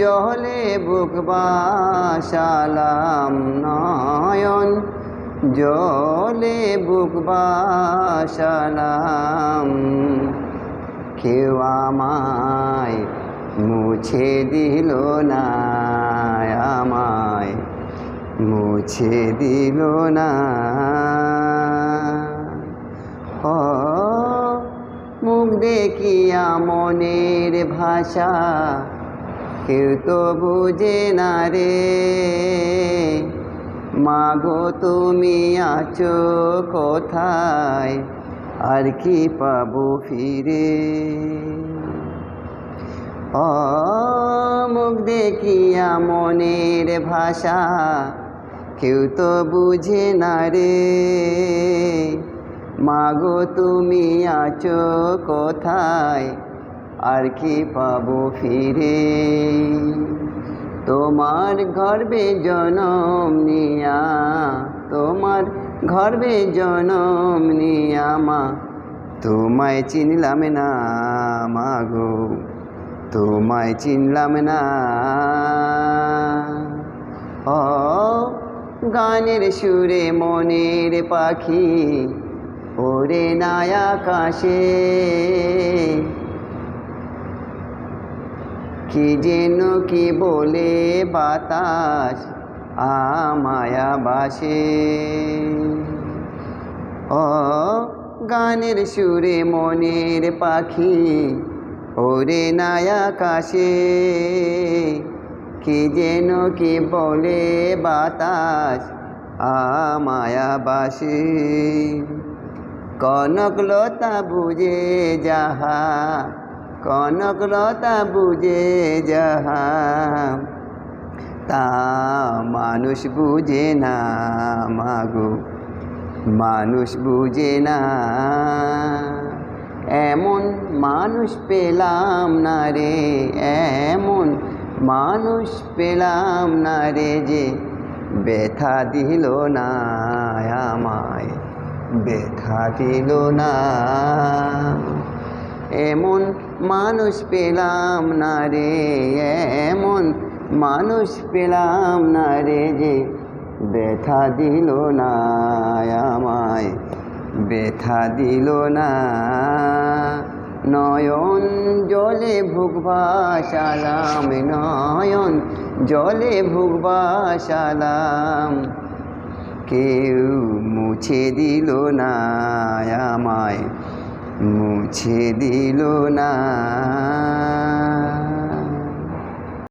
জলে বুক বাসালাম নয়ন, জলে বুক বাসালাম। কেউ আমায় মুছে দিল না, আমায় মুছে দিল না। মুখ দেখিয়া মনের ভাষা কেউ তো বুঝে না রে। মাগো, তুমি আছো কোথায়? আর কি পাবো ফিরে? ও মুখ দেখিয়া মনের ভাষা কেউ তো বুঝে না রে। মাগো, তুমি আছো কোথায়? আর কি পাবো ফিরে? তোমার গর্বে জনম নিয়া, তোমার গর্বে জনম নিয়া মা। তোমায় চিনলাম না মাগো তোমায় চিনলাম না। ও গানের সুরে মনের পাখি, ওরে নাই আকাশে। কি যেন কি বলে বাতাস আমায়া বাসে? ও গানের সুরে মনের পাখি ওরে নায়া কাশে কি যেন কি বলে বাতাস আমায়া বাসে? কনকলতা বুঝে যাহা কনকলতা বুঝে যাহা তা মানুষ বুঝে না মাগো, মানুষ বুঝে না। এমন মানুষ পেলাম না রে, এমন মানুষ পেলাম না রে যে ব্যথা দিল না আমায়, ব্যথা দিল না। এমন মানুষ পেলাম না রে, এমন মানুষ পেলাম না রে যে ব্যথা দিল না আমায়, ব্যথা দিল না। নয়ন জলে ভুগবাসালাম নয়ন জলে ভুগবাসালাম কেউ মুছে দিল না আমায়। মুছে দিল না।